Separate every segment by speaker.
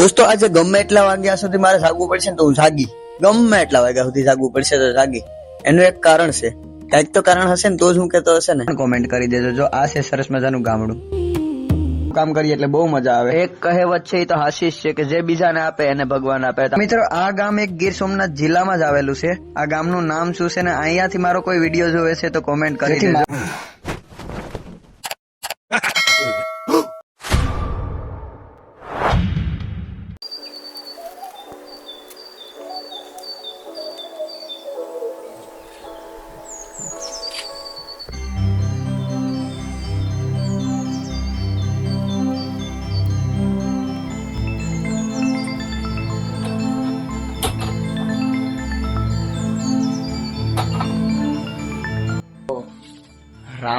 Speaker 1: દોસ્તો આજે ગમે એટલા વાગ્યા સુધી મારે જાગવું પડશે ને તો હું જાગી. ગમે એટલા વાગ્યા સુધી જાગવું પડશે તો જાગી. એનું એક કારણ છે. કંઈક તો કારણ હશે ને તો જ હું કેતો હશે ને. કોમેન્ટ કરી દેજો. જો આ છે સરસ મજાનું ગામડું. કામ કરીએ એટલે બહુ મજા આવે. એક કહેવત છે એ તો હાશીશ છે કે જે બીજાને આપે એને ભગવાન આપે. મિત્રો આ ગામ એક ગીર સોમનાથ જિલ્લામાં જ આવેલું છે. આ ગામનું નામ શું છે ને? અહીંયાથી મારો કોઈ વીડિયો જોવે છે તો કોમેન્ટ કરી દેજો.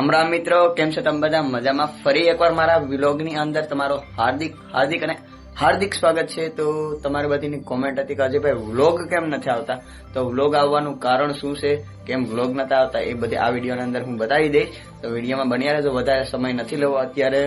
Speaker 1: રામ રામ મિત્રો, કેમ છો તમે બધા? મજામાં? ફરી એકવાર મારા વિલોગની અંદર તમારો હાર્દિક હાર્દિક અને હાર્દિક સ્વાગત છે. તો તમારી બધીની કોમેન્ટ હતી કે અજયભાઈ, વ્લોગ કેમ નથી આવતા? તો વ્લોગ આવવાનું કારણ શું છે? કેમ વ્લોગ નથી આવતા? એ બધી આ વિડીયોની અંદર હું બતાવી દઈશ. તો વિડીયોમાં બન્યા રહેજો. વધારે સમય નથી લેવો. અત્યારે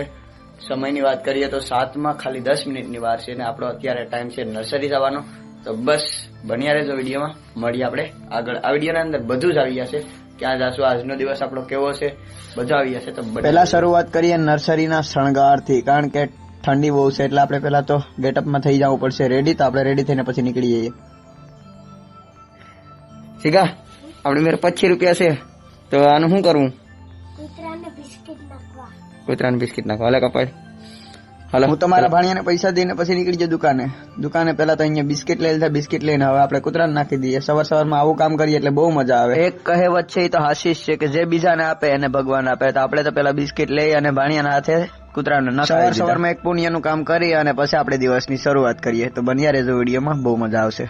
Speaker 1: સમયની વાત કરીએ તો સાતમાં ખાલી દસ મિનિટની વાર છે અને આપણો અત્યારે ટાઈમ છે નર્સરી જવાનો. તો બસ, બન્યા રહેજો વિડીયોમાં. મળીએ આપણે આગળ. આ વિડીયોના અંદર બધું જ આવી જશે. ક્યાં જાશું? આજનો દિવસ આપણો કેવો છે? બધું આવી જશે તો પહેલા શરૂઆત કરીએ નર્સરીના શણગારથી કારણ કે ઠંડી બહુ છે એટલે આપણે પહેલા તો ગેટઅપમાં થઈ જવું પડશે. રેડી તો આપણે રેડી થઈને પછી નીકળી જઈએ. શીખા આપણી મેરે પચીસ રૂપિયા છે. તો આનું શું કરવું?
Speaker 2: કૂતરાને બિસ્કિટ નાખવા.
Speaker 1: કૂતરાને બિસ્કિટ નાખવા. હાલે કપાય હાલો. હું તમારા ભાણિયાને પૈસા દઈને પછી નીકળી જાય દુકાને. દુકાને પેલા તો અહીંયા બિસ્કિટ લઈ લીધા બિસ્કિટ લઈને હવે આપણે કૂતરાને નાખી દઈએ. સવાર સવારમાં આવું કામ કરીએ એટલે બહુ મજા આવે. એક કહેવત છે એ તો હાશીશ છે કે જે બીજાને આપે એને ભગવાન આપે. તો આપણે તો પેલા બિસ્કિટ લઈ અને ભાણિયાના હાથે કૂતરાને સવાર સવારમાં એક પુણ્યનું કામ કરી અને પછી આપણે દિવસની શરૂઆત કરીએ. તો બન્યા રહેજો વિડીયોમાં બહુ મજા આવશે.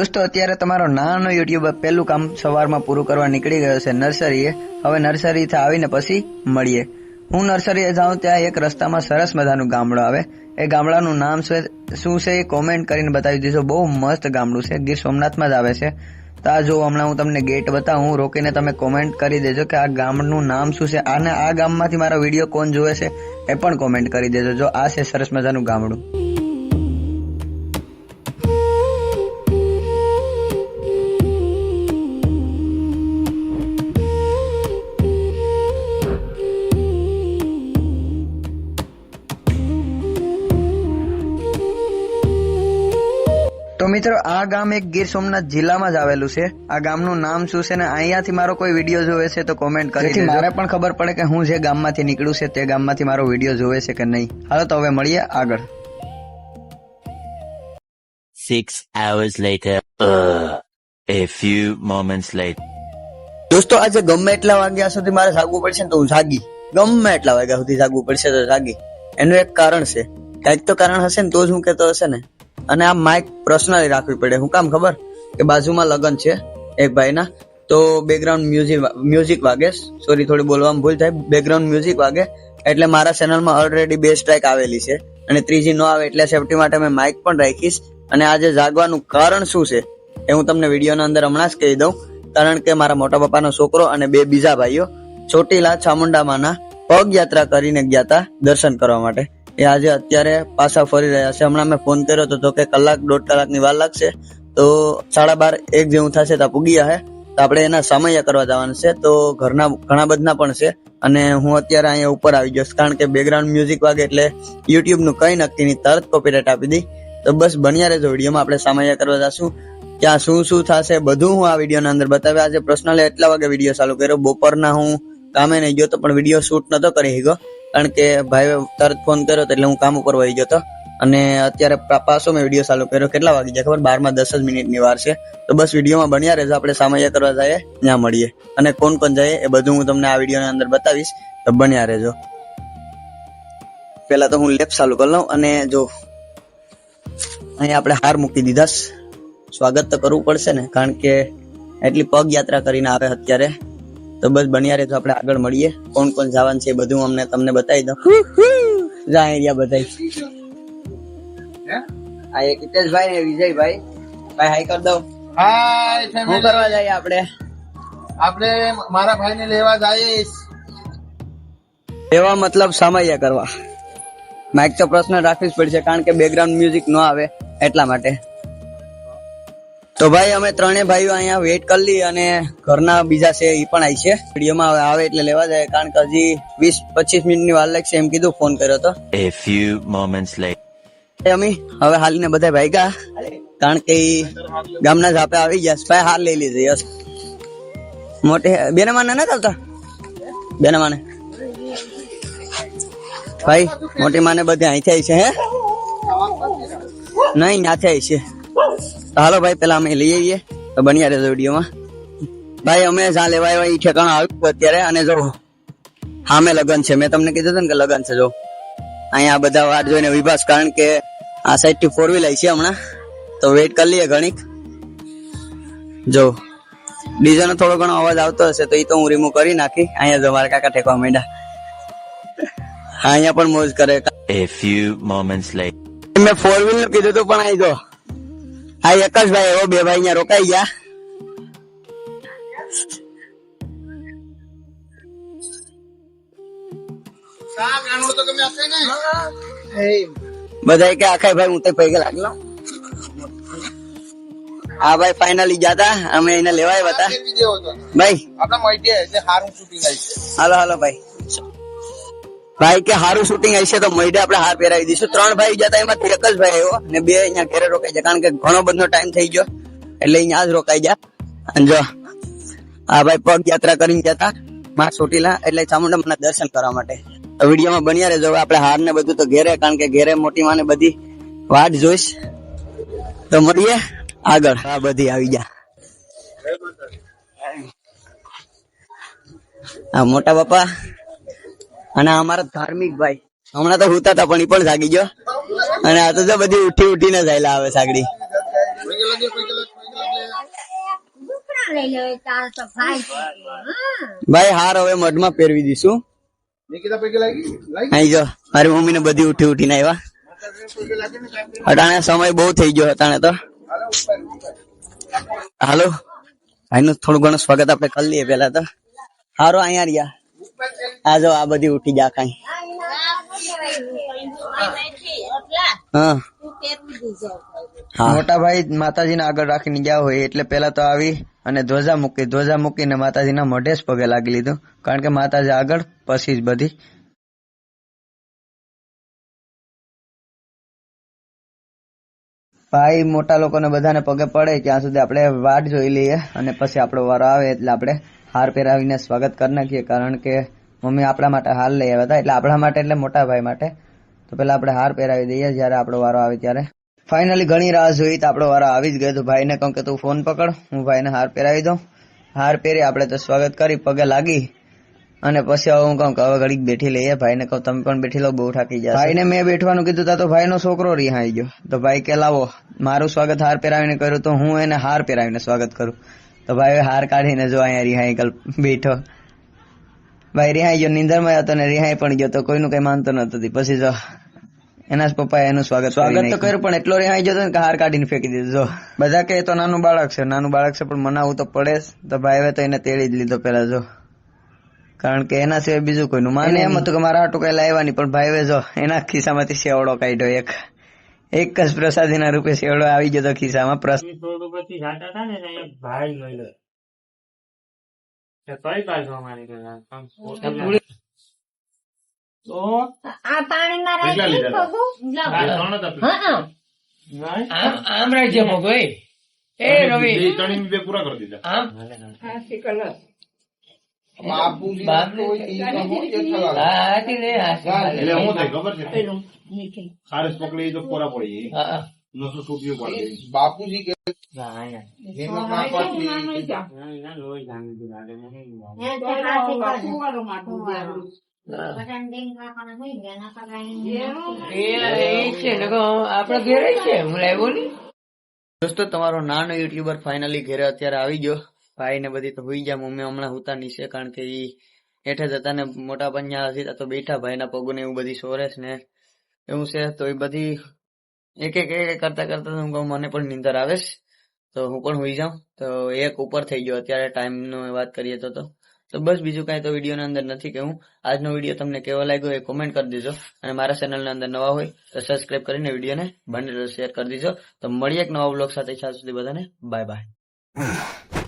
Speaker 1: દોસ્તો, અત્યારે તમારો નાનો યુટ્યુબ પહેલું કામ સવારમાં પૂરું કરવા નીકળી ગયો છે નર્સરીએ. હવે નર્સરીથી આવીને પછી મળીએ. હું નર્સરીએ જાઉં ત્યાં એક રસ્તામાં સરસ મજાનું ગામડું આવે. એ ગામડાનું નામ છે, શું છે એ કોમેન્ટ કરીને બતાવી દીધો. બહુ મસ્ત ગામડું છે, ગીર સોમનાથમાં જ આવે છે. તો આ જો હમણાં હું તમને ગેટ બતાવું, રોકીને તમે કોમેન્ટ કરી દેજો કે આ ગામનું નામ શું છે. અને આ ગામમાંથી મારો વીડિયો કોણ જોવે છે એ પણ કોમેન્ટ કરી દેજો. જો આ છે સરસ મજાનું ગામડું. તો મિત્રો આ ગામ એક ગીર સોમનાથ જિલ્લામાં જ આવેલું છે આ ગામનું નામ શું છે ને અહીંયાથી મારો કોઈ વીડિયો જોવે છે તો કોમેન્ટ કરી મારે પણ ખબર પડે કે હું જે ગામમાંથી નીકળું છે તે ગામમાંથી મારો વીડિયો જોવે છે કે નહીં હાલો તો હવે મળીએ આગળ
Speaker 3: Six hours later. Ugh. A few moments later.
Speaker 1: દોસ્તો આજે ગમે એટલા વાગ્યા સુધી મારે જાગવું પડશે ને તો હું જાગી ગમે એટલા વાગ્યા સુધી જાગવું પડશે તો જાગી એનું એક કારણ છે કંઈક તો કારણ હશે ને તો જ હું કેતો હશે ને અને આ માઇક પર્સનલી રાખવી પડે. હું કામ ખબર? કે બાજુમાં લગ્ન છે, એક ભાઈના. તો બેકગ્રાઉન્ડ મ્યુઝિક મ્યુઝિક વાગે. સોરી થોડી બોલવામાં ભૂલ થાય. બેકગ્રાઉન્ડ મ્યુઝિક વાગે. એટલે મારા ચેનલમાં ઓલરેડી બે સ્ટ્રાઇક આવેલી છે. અને ત્રીજી ન આવે એટલે સેફટી માટે મેં માઇક પણ રાખીશ. અને આજે જાગવાનું કારણ શું છે, એ હું તમને વિડીયોના અંદર હમણાં જ કહી દઉં. કારણ કે મારા મોટા પપ્પાનો છોકરો અને બે બીજા ભાઈઓ ચોટીલા ચામુંડામાના પગયાત્રા કરીને ગયા હતા દર્શન કરવા માટે. એ આજે અત્યારે પાછા ફરી રહ્યા છે. હમણાં મેં ફોન કર્યો તો કે કલાક, દોઢ કલાકની વાર લાગશે. તો સાડા બાર એક જેવું થશે તો પૂગી હે તો આપણે એના સમય કરવા જવાનું છે. તો ઘરના, ઘણા બધા પણ છે. અને હું અત્યારે અહીંયા ઉપર આવી ગયો કારણ કે બેકગ્રાઉન્ડ મ્યુઝિક વાગે એટલે યુટ્યુબનું કઈ નક્કી નહીં. તરત કોપીરાઇટ આપી દી તો બસ બન્યા રહેજો. વિડીયોમાં આપણે સમય કરવા જશું. ક્યાં શું શું થશે બધું હું આ વિડીયોના અંદર બતાવ્યા. આજે પર્સનલી એટલા વાગે વીડિયો ચાલુ કર્યો. બપોરના હું કામે નહીં ગયો તો પણ વીડિયો શૂટ નતો કરી ગયો કારણ કે ભાઈએ તરત ફોન કર્યો એટલે હું કામ ઉપર વહી ગયો અને અત્યારે પાછો મેં વીડિયો ચાલુ કર્યો. કેટલા વાગી જાય ખબર? બારમાં દસ જ મિનિટની વાર છે. તો બસ વિડીયોમાં બન્યા રહેજો. આપણે સામાન્ય કરવા જઈએ, ત્યાં મળીએ. અને કોણ કોણ જાય એ બધું હું તમને આ વિડીયોની અંદર બતાવીશ. તો બન્યા રહેજો. પેલા તો હું લેફ્ટ ચાલુ કરી લઉં અને જો, અહીંયા આપણે હાર મૂકી દીધા. સ્વાગત તો કરવું પડશે ને, કારણ કે એટલી પગ યાત્રા કરીને આવે અત્યારે. તો બસ બન્યા રહેજો આપણે આગળ મળીએ. કોણ કોણ જવાનું છે બધું અમને તમને બતાવી દઉં. જા એરિયા બતાવી આ એક હિતેશભાઈ ને વિજયભાઈ. ભાઈ હાઈ કર દો
Speaker 4: હાય
Speaker 1: શું કરવા જઈએ આપણે?
Speaker 4: આપણે મારા ભાઈને લેવા જઈશ
Speaker 1: એવા મતલબ સામૈયા કરવા. માઇક તો પ્રશ્ન રાખવી જ પડશે કારણ કે બેકગ્રાઉન્ડ મ્યુઝિક ન આવે એટલા માટે. તો ભાઈ અમે ત્રણેય ભાઈઓ અહીંયા વેઇટ કરી લઈ અને ઘરના બીજા છે એ પણ આવી છે. વિડીયોમાં આવે એટલે લેવા જાય કારણ કે હજી વીસ પચીસ મિનિટની વાર લાગશે એમ કીધું ફોન કર્યો તો.
Speaker 3: A few moments later.
Speaker 1: અમી હવે હાલીને બધા ભાઈ ગયા કારણ કે ઈ ગામના ઝાપે આવી ગયા. ભાઈ હાલ લઈ લીધી યસ. મોટે બેને માને ના આવતા? બેને માને. ભાઈ મોટી માને બધે અહીંથી આવી છે હે? નહીં નાથે આવી છે. તો હાલો ભાઈ પેલા અમે લઈ આવીએ. તો બન્યા રહેજો વિડીયોમાં. ભાઈ અમે જ્યાં લેવા આવ્યા એ ઠેકાણું આવ્યું અત્યારે અને જો સામે લગન છે. મેં તમને કીધું હતું ને કે લગન છે જો. અહીંયા બધા વાર જોઈને વિભાસ કારણ કે આ સાઈડથી ફોર વ્હીલ આવી છે હમણાં. તો વેઇટ કરી લઈએ ઘણીક. જો ડીઝલ નો થોડો ઘણો અવાજ આવતો હશે તો એ તો હું રિમૂવ કરી નાખી. અહીંયા જો મારા કાકા ઠેકવા માંડ્યા. હા, અહીંયા પણ મોજ કરે.
Speaker 3: A few moments later.
Speaker 1: મેં ફોર વ્હીલનું કીધું તું પણ આવી જો હા યકશભાઈ ભાઈ એવો બે ભાઈ અહીંયા રોકાઈ ગયા. બધા કે આખા ભાઈ હું તો પૈકે લાગલો હા ભાઈ ફાઇનલી જાતા અમે એને લેવાય હતા. ભાઈ.
Speaker 4: એટલે હારું શૂટિંગ આવી
Speaker 1: હાલો હાલો ભાઈ. ભાઈ કે હારું શૂટિંગ હશે તો મહિડે આપણે હાર પહેરાવી દઈશું. ત્રણ ભાઈ જતા એમાંથી એક જ ભાઈ આવ્યો ને બે અહીંયા ઘેરે રોકાઈ જાય કારણ કે ઘણો બધો ટાઈમ થઈ ગયો. એટલે અહીંયા જ રોકાઈ ગયા. અને જો, આ ભાઈ પગ યાત્રા કરીને જતા માં ચોટીલા. એટલે ચામુંડા મને દર્શન કરવા માટે. તો વિડીયોમાં બન્યા રહેજો. આપણે હાર ને બધું તો ઘેરે, કારણ કે ઘેરે મોટી માને બધી વાટ જોઈશ. તો મળીએ આગળ. આ બધી આવી ગયા. આ મોટા બાપા અને અમારા ધાર્મિક ભાઈ. હમણાં તો હુતા હતા, પણ એ પણ જાગી ગયો. અને આ તો બધી ઉઠી ઉઠી ને જાયલા આવે સાગડી.
Speaker 2: ભાઈ,
Speaker 1: હાર હવે મઢમાં પહેરવી દઈશું. અહીં જો, મારી મમ્મી ને બધી ઉઠી આવ્યા
Speaker 4: ને આવ્યા
Speaker 1: અટાણે સમય બહુ થઈ ગયો અટાણે તો.
Speaker 4: હાલો
Speaker 1: ઉપરનું થોડું ઘણું સ્વાગત આપણે કરી લઈએ પેલા તો. હારો, અહીંયા રહ્યા. આ જો આ બધી ઉઠી જા કઈ. મોટા ભાઈ માતાજીને આગળ રાખીને ગયા હોય એટલે પેલા તો આવી અને ધ્વજા મૂકી, ધ્વજા મૂકીને માતાજીના મોઢે જ પગે લાગી લીધું. કારણ કે માતાજી આગળ, પછી જ બધી. ભાઈ મોટા લોકોને બધાને પગે પડે, ત્યાં સુધી આપણે વાટ જોઈ લઈએ અને પછી આપણો વારો આવે એટલે આપણે હાર પહેરાવીને સ્વાગત કરી નાખીએ. કારણ કે મમ્મી આપણા માટે હાર લઈ આવ્યા હતા. એટલે આપણા માટે એટલે મોટા ભાઈ માટે. તો પેલા આપણે હાર પહેરાવી દઈએ જ્યારે આપણો વારો આવે ત્યારે. ફાઇનલી ઘણી રાહ જોઈ તો આપણો વારો આવી જ ગયો. તો ભાઈને કહું કે તું ફોન પકડ. હું ભાઈને હાર પહેરાવી દઉં. હાર પહેરી આપણે તો સ્વાગત કરી. પગે લાગી. અને પછી હવે હું કહું કે હવે ઘડીક બેઠી લઈએ. ભાઈને કહું, તમે પણ બેઠી લો, બહુ થાકી જાય ભાઈને મેં બેઠવાનું કીધું તા તો ભાઈનો છોકરો રિહાઈ ગયો. તો ભાઈ કે, લાવો, મારું સ્વાગત હાર પહેરાવીને કર્યું તો હું એને હાર પહેરાવીને સ્વાગત કરું. તો ભાઈ હાર કાઢીને જો અહીંયા રિહાઈ ગલ બેઠો. ભાઈ રિહાઈ ગયો નીંદરમાં હતો ને રિહાઈ પણ ગયો તો કોઈનું કઈ માનતો નતો પછી જો એના જ પપ્પાએ એનું સ્વાગત સ્વાગત તો કર્યું પણ એટલો રિહાઈ ગયો ને કે હાર કાઢીને ફેંકી દીધો. જો. બધા કે તો નાનું બાળક છે નાનું બાળક છે પણ મનાવું તો પડે તો ભાઈ હવે તો એને તેડી જ લીધો પેલા જો. કારણ કે એના સિવાય બીજું કોઈનું માને એમ હતું કે મારા આટું કઈ લાવ્યા નહીં પણ ભાઈ જો એના ખિસ્સામાંથી શેવડો કાઢ્યો એક. એક જ પ્રસાદીના રૂપે શેવડો આવી ગયો તો ખિસ્સામાં પ્રસાદ
Speaker 5: આમ
Speaker 6: રાજ્ય મોગોય એ. રવિ.
Speaker 7: ત્રણ બે પૂરા કરી દીધા.
Speaker 6: આમ.
Speaker 7: ખારસ પકડી તો પોરા પડી. નસો ટૂંપ્યું પડી
Speaker 4: બાપુજી કે
Speaker 1: દોસ્તો તમારો નાનો યુટ્યુબર ફાઇનલી ઘરે અત્યારે આવી ગયો. ભાઈ ને બધી તો હોઈ ગયા મમ્મી હમણાં હુતા નીચે કારણ કે ઈ હેઠે જતા ને મોટા પંજા હતા તો બેઠા ભાઈના પગો ને એવું બધી સોરેશ ને. એવું છે તો એ બધી એક એક એક કરતા કરતા હું કહું, મને પણ નીંદર આવે છે. તો હું પણ હોઈ જાઉં. તો એક ઉપર થઈ ગયો અત્યારે ટાઈમ નો વાત કરીએ તો તો. તો બસ બીજું કાંઈ તો વિડીયોના અંદર નથી કે હું આજનો વીડિયો તમને કેવો લાગ્યો એ કોમેન્ટ કરી દેજો. અને મારા ચેનલના અંદર નવા હોય તો સબસ્ક્રાઈબ કરીને વિડીયોને બને શેર કરી દેજો. તો મળીએ એક નવા બ્લોગ સાથે. ત્યાં સુધી બધાને બાય બાય